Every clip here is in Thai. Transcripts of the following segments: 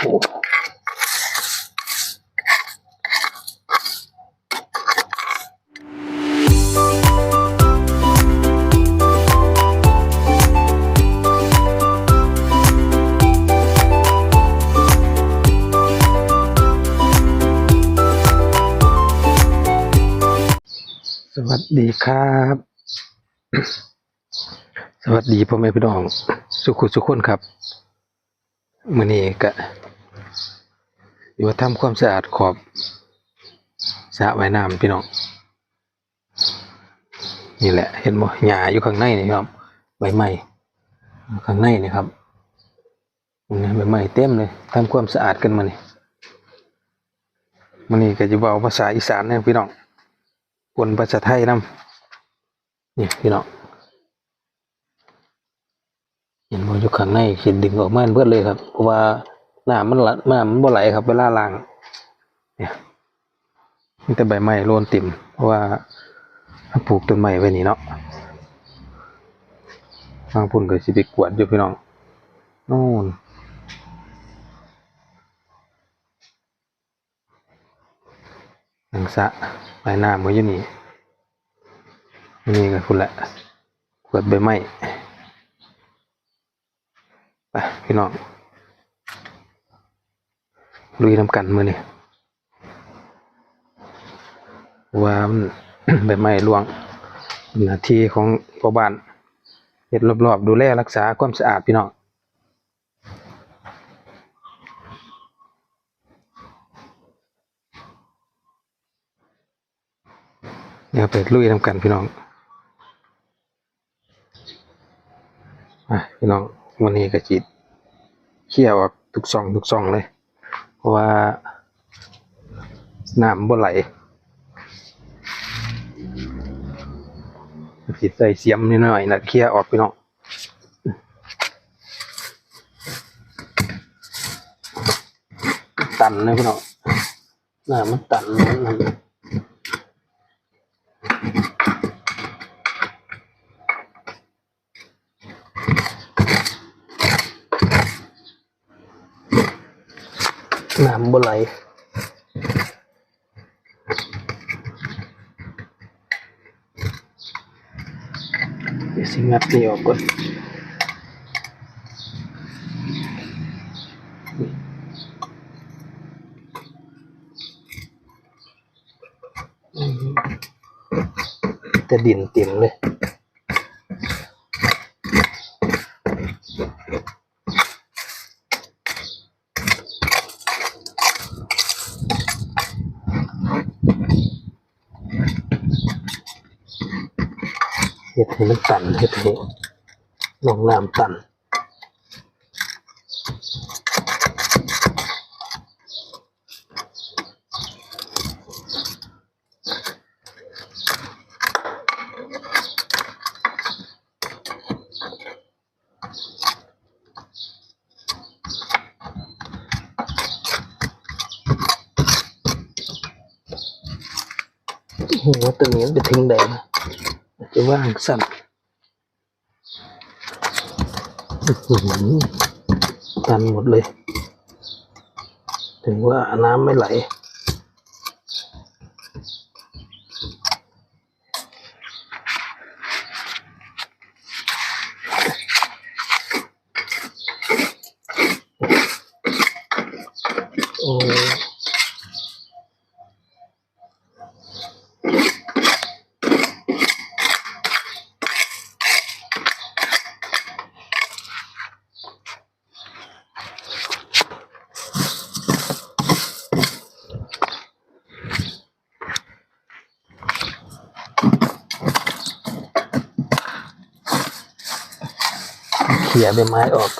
สวัสดีครับ สวัสดีพ่อแม่พี่น้อง สุขุสุขคนครับ มือนี้ก็ อยู่ว่าทำความสะอาดขอบสระว่ายน้ำพี่น้องนี่แหละ เห็นบ่หญ้าอยู่ข้างในนี่ครับใบไม้ข้างในนี่ครับนี่ใบไม้เต็มเลยทำความสะอาดกันมานี่มื้อนี้ก็จะเว้าภาษาอีสานนะพี่น้องปนภาษาไทยนํนี่พี่น้องเห็นบ่อยู่ข้างในขีดดึงออกมาเบิดเลยครับเพราะว่า น้ำมันไหลน้ำมันบ่ไหลครับเวลาล้างเนี่ยมีแต่ใบไม้โลนติ่มเพราะว่าปลูกต้นไม้ไว้นี่เนาะบางพุ่นก็สิไปกวดอยู่พี่น้องโน่นหนังสะปลายน้ำก็อยู่นี่นี่ก็พุ่นแหละกวดใบไม้ไปพี่น้อง ลุยน้ำกันมือนี่ว่ามันใบไม้ร่วงหน้าที่ของพ่อบ้านเฮ็ดรอบๆ ดูแลรักษาความสะอาดพี่น้องเดี๋ยวไปลุยน้ำกันพี่น้องอะพี่น้องวันนี้ก็จิตเขี่ยวออกทุกซองทุกซองเลย เพราะว่าน้ำบ่ไหลจิตใส่เสียมนิดหน่อยนะเคลียออกพี่น้องตันเลยพี่น้องน้ำมันตันมันน้ำบ่ไหลเดี๋ยวสิงัดนี่ออกก่อนอืมแต่ดินเต็มเลย เฮ็ด ให้มันตันเฮ็ดให้หนองน้ำตันหัวตัวนี้มันไปทิ้งแดงจะว่างสั่นอื้อหือ ตันหมดเลย ถึงว่าน้ำไม่ไหล โอ้ เขี่ยใบไม้ออก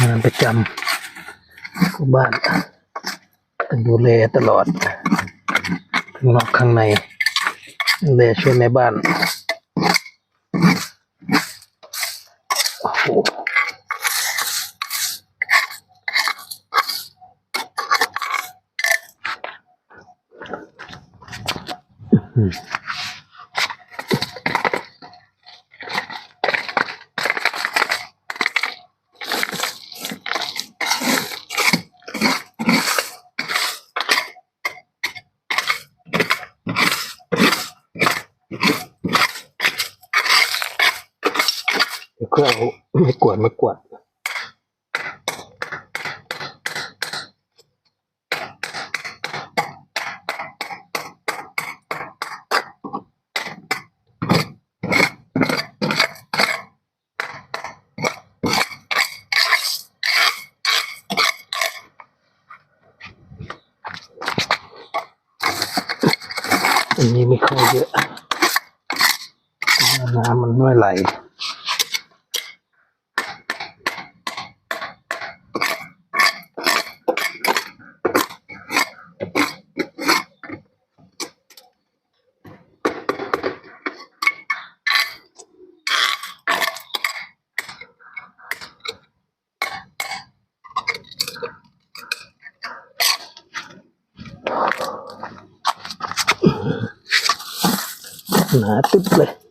งานประจำของบ้านต้องดู แลตลอดข้างนอกข้างในดูแลช่วยแม่บ้านโอ้โหอืม เดี๋ยวก็เอาไม่กวดมากวดอันนี้ไม่ค่อยเยอะน้ำมันไม่ไหล ห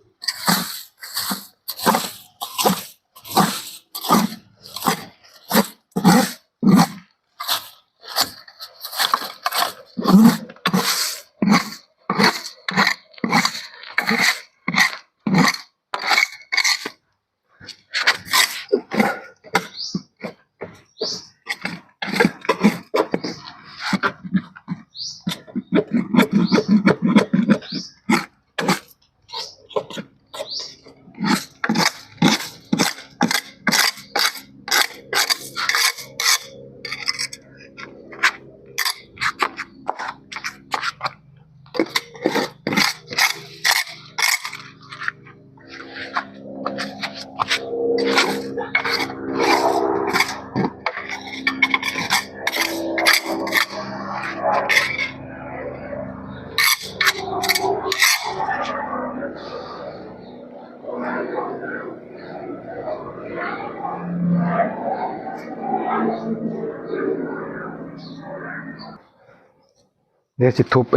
เดี๋ยวสิทุบไป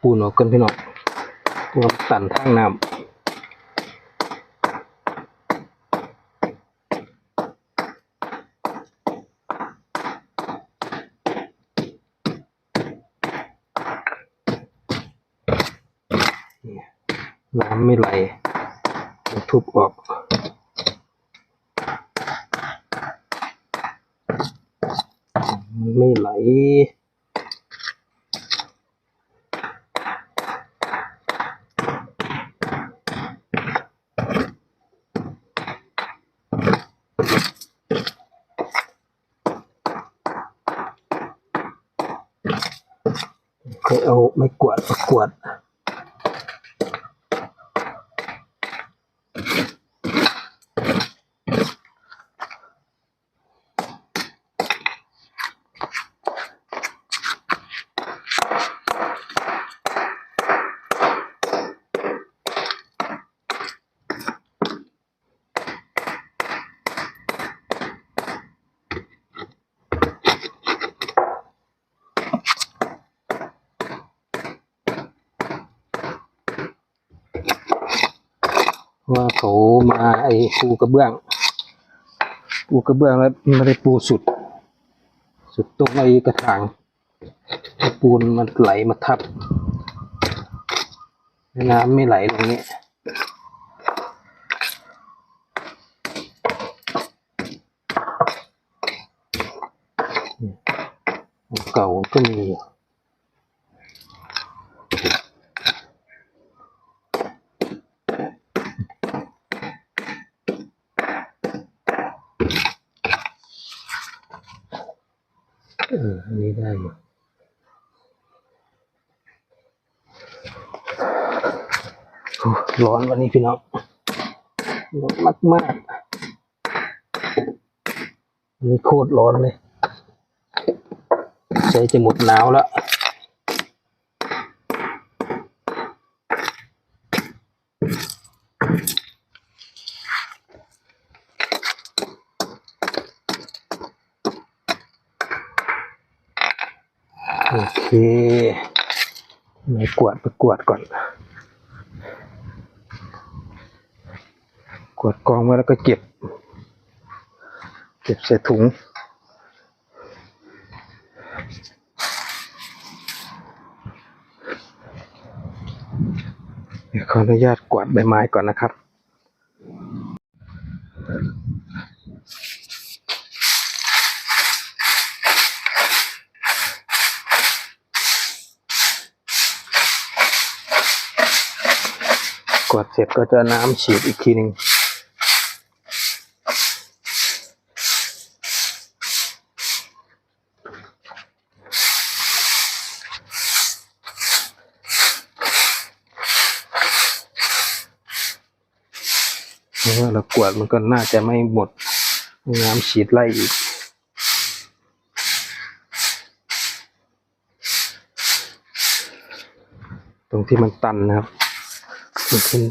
ปูนออกกันพี่น้องตัวมันตันทางน้ำน้ำไม่ไหลทุบออก มันไม่ไหล เคยเอาไม่กวาดมากวาดว่าเขามาไอ้ ปูกระเบื้อง ปูกระเบื้องแล้วไม่ได้ปูสุด สุดตรงไอ้กระถางปูนมันไหลมาทับ น้ำไม่ไหลตรงนี้เก่าก็มีอยู่ เอออันนี้ได้อยู่ร้อนวันนี้พี่น้องร้อนมากมากๆวันนี้โคตรร้อนเลยใจจะหมดหนาวแล้ว โอเคไหน กวาดไปกวาดก่อน กวาดกองไว้แล้วก็เก็บ เก็บใส่ถุงขออนุญาตกวาดใบไม้ก่อนนะครับ วาดเสร็จก็จะน้ำฉีดอีกทีหนึ่งเพราะว่าเรากวาดมันก็น่าจะไม่หมดน้ำฉีดไล่อีกตรงที่มันตันนะครับ มันขึ้น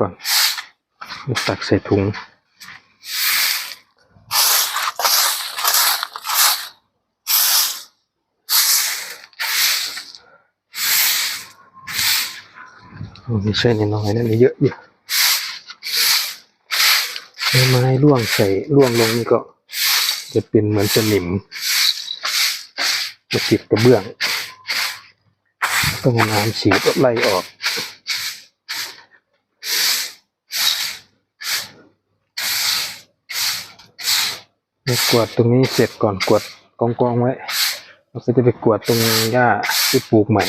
กด ตักใส่ถุงโอ้ไม่ใช่น้อยนั่นเยอะอยู่ไม้ร่วงใส่ร่วงลงนี่ก็ จะเป็นเหมือนสนิมมาติดกระเบื้อง ต้องน้ำฉีดไล่ออก เดี๋ยว กวาดตรงนี้เสร็จก่อนกวาดกองกองๆไว้เราก็จะไปกวาดตรงหญ้าที่ปลูกใหม่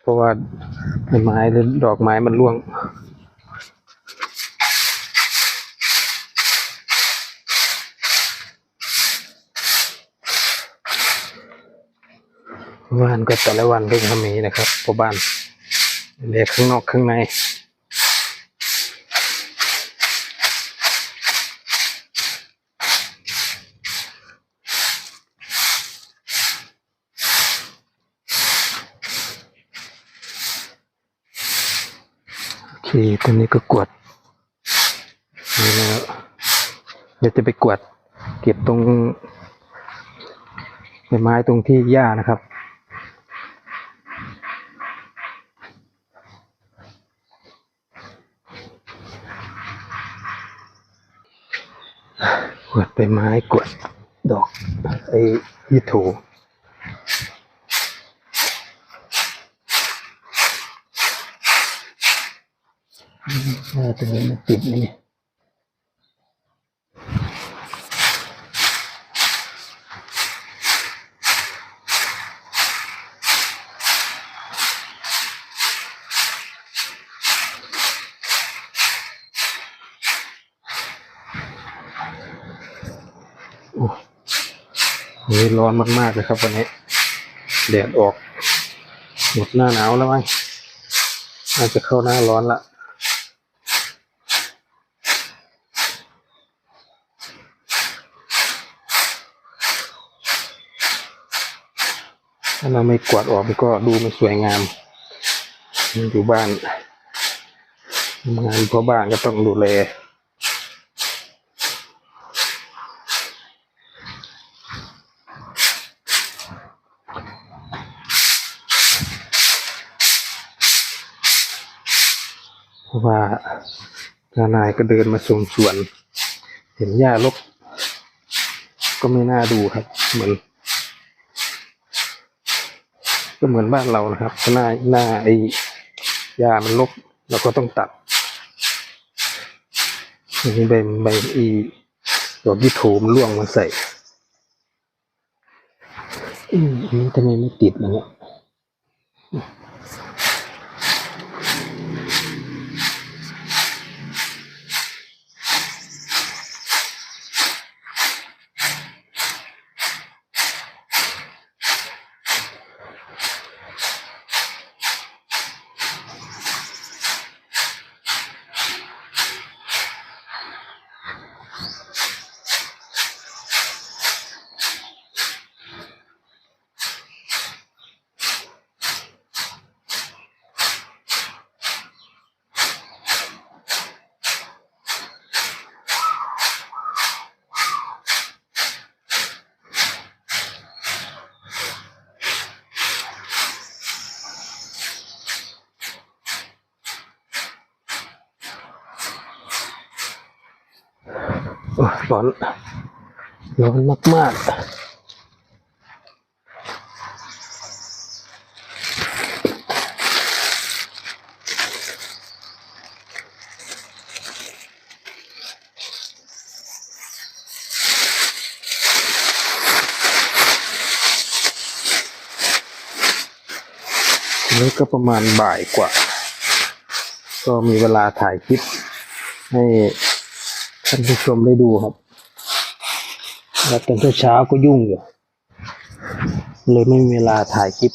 เพราะว่าใบไม้หรือดอกไม้มันร่วงบ้านก็แต่ละวันก็จะมีนะครับพราะบ้านเล็กข้างนอกข้างใน โอเคตอนนี้ก็กวดนี่แล้วเดี๋ยวจะไปกวด เก็บตรงใบไม้ตรงที่หญ้านะครับกวดใบไม้กวดดอกไอ้ยี่ถู เออตรงนี้มันติดนี่โอ้วันนี้ร้อนมากๆเลยครับวันนี้แดดออกหมดหน้าหนาวแล้วมั้งน่าจะเข้าหน้าร้อนละ ถ้าเราไม่กวาดออกมันก็ดูไม่สวยงาม อยู่บ้านงานพราะบ้านก็ต้องดูแลเพราะว่าทนายก็เดินมาส่งสวน เห็นหญ้ารกก็ไม่น่าดูครับ เหมือน ก็เหมือนบ้านเรานะครับ หน้าหน้าไอ้ยามันรกเราก็ต้องตัดอันนี้ใบใบอีดอกที่โถมล่วงมาใส่อืมอันนี้ทำไมไม่ติดล่ะเนี่ย ร้อนร้อนมากๆนี่ก็ประมาณบ่ายกว่า ก็มีเวลาถ่ายคลิปให้ ท่านผู้ชมได้ดูครับแล้วตอนเช้าก็ยุ่งอยู่ เลยไม่มีเวลาถ่ายคลิป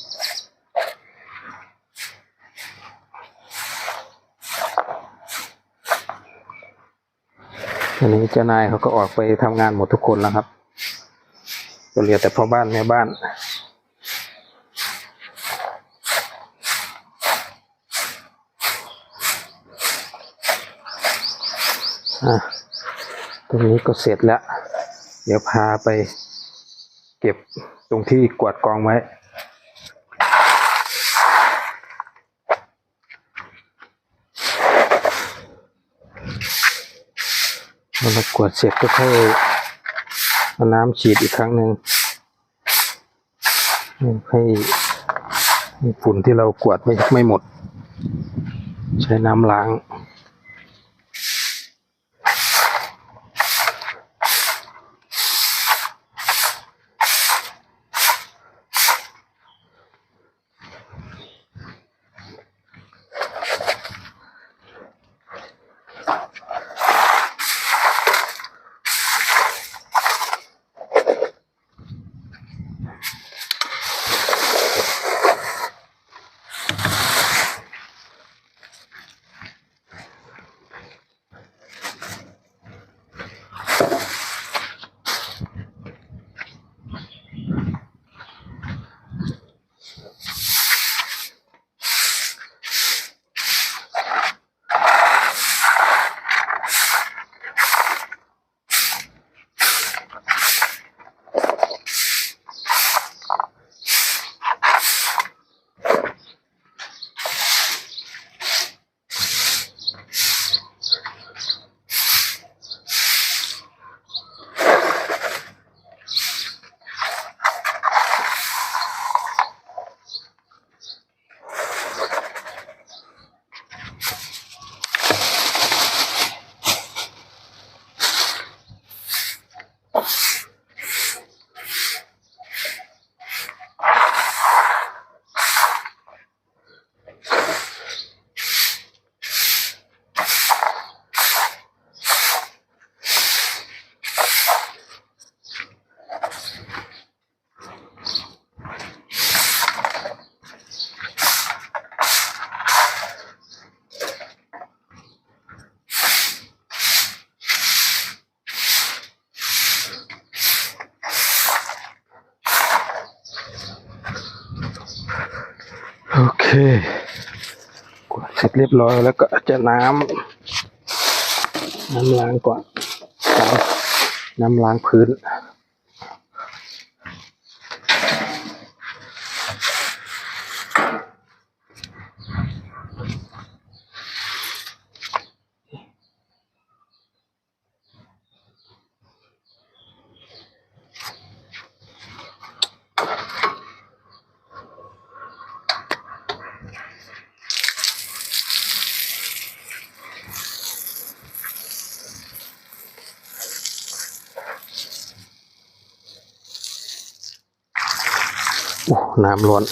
อันนี้เจ้านายเขาก็ออกไปทำงานหมดทุกคนแล้วครับก็เหลือแต่พ่อบ้านแม่บ้านอะ ตรงนี้ก็เสร็จแล้ว เดี๋ยวพาไปเก็บตรงที่กวาดกองไว้ เมื่อเรากวาดเสร็จก็ค่อยเอาน้ำฉีดอีกครั้งหนึ่งให้ให้ฝุ่นที่เรากวาดไม่ไม่หมด ใช้น้ำล้าง กวาดเสร็จเรียบร้อยแล้วก็จะน้ำน้ำล้างก่อนล้างน้ำล้างพื้น โอ้ น้ำล้น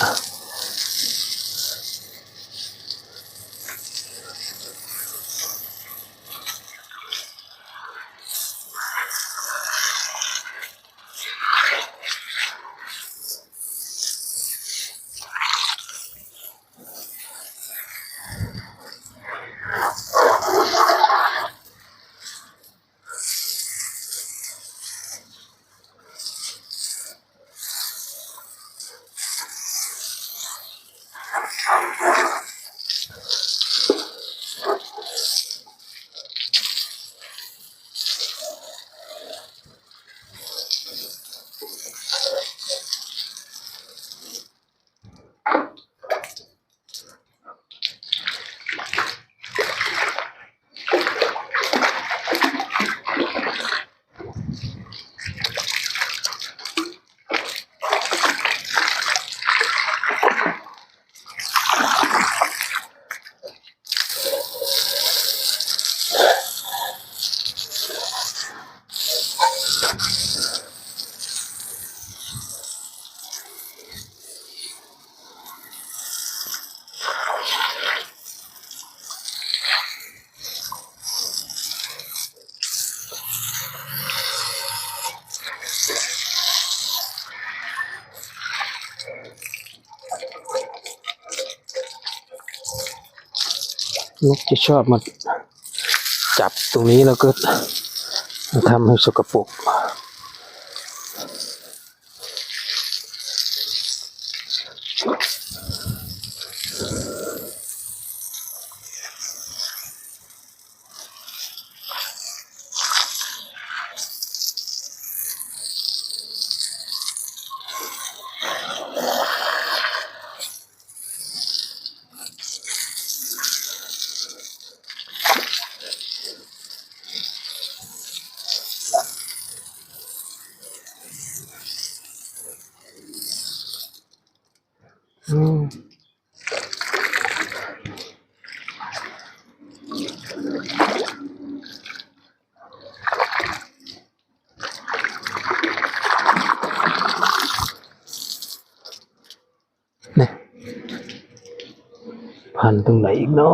นกจะชอบมาจับตรงนี้แล้วก็ทำให้สกปรก พันตรงไหนอีกเนา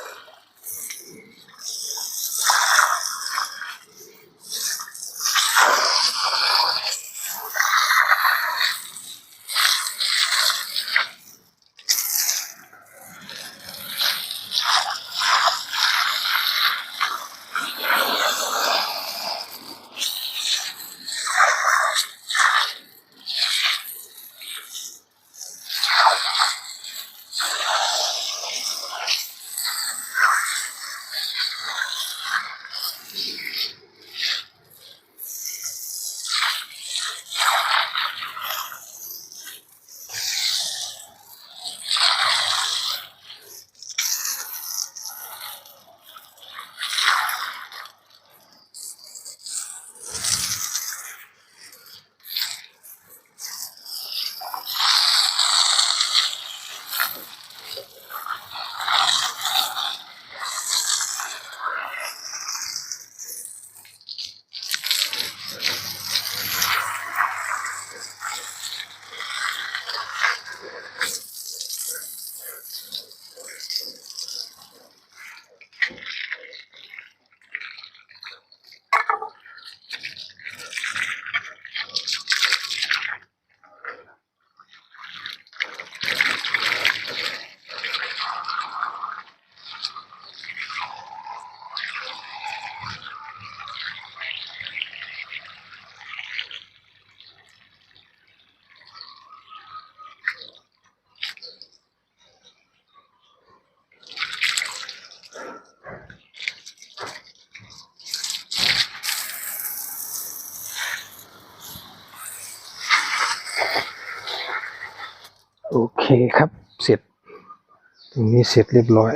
โอเคครับ เสร็จ ตรงนี้เสร็จเรียบร้อย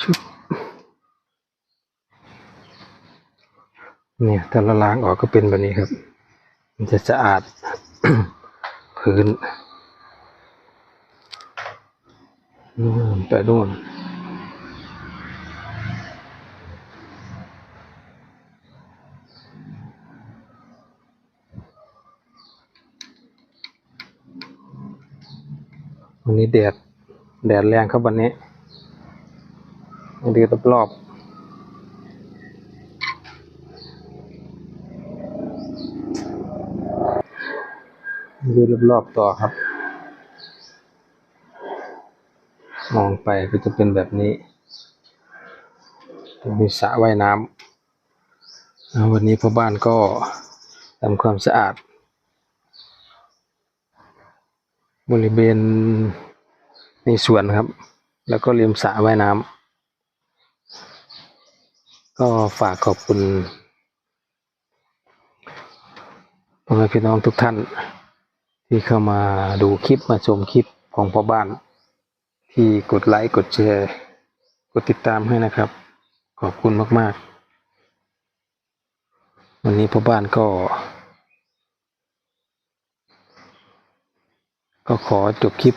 ชุบเนี่ยถ้าเราล้างออกก็เป็นแบบนี้ครับ มันจะสะอาดพื้นนู่นไปนู่นวันนี้แดด แดดแรงครับวันนี้ดูรอบๆ ดูรอบๆต่อครับ มองไปก็จะเป็นแบบนี้มีสระว่ายน้ำวันนี้พ่อบ้านก็ทำความสะอาด บริเวณในสวนครับ แล้วก็ริมสระว่ายน้ำก็ฝากขอบคุณพ่อแม่พี่น้องทุกท่าน ที่เข้ามาดูคลิปมาชมคลิปของพ่อบ้าน ที่กดไลค์กดแชร์ กดติดตามให้นะครับ ขอบคุณมากๆ วันนี้พ่อบ้านก็ ก็ขอจบคลิป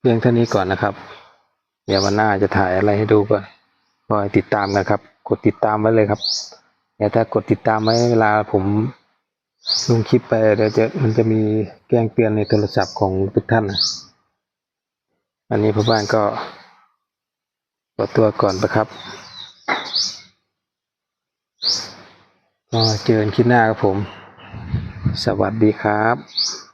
เพียงเท่านี้ก่อนนะครับ เดี๋ยววันหน้าจะถ่ายอะไรให้ดูก่อนคอยติดตามกันครับ กดติดตามไว้เลยครับเดี๋ยวถ้ากดติดตามไว้เวลาผม ลงคลิปไปเดี๋ยวจะมันจะมีแจ้งเตือนในโทรศัพท์ของทุกท่านนะอันนี้พ่อบ้านก็ขอตัวก่อนนะครับ ก็เจอกันคลิปหน้าครับผม สวัสดีครับ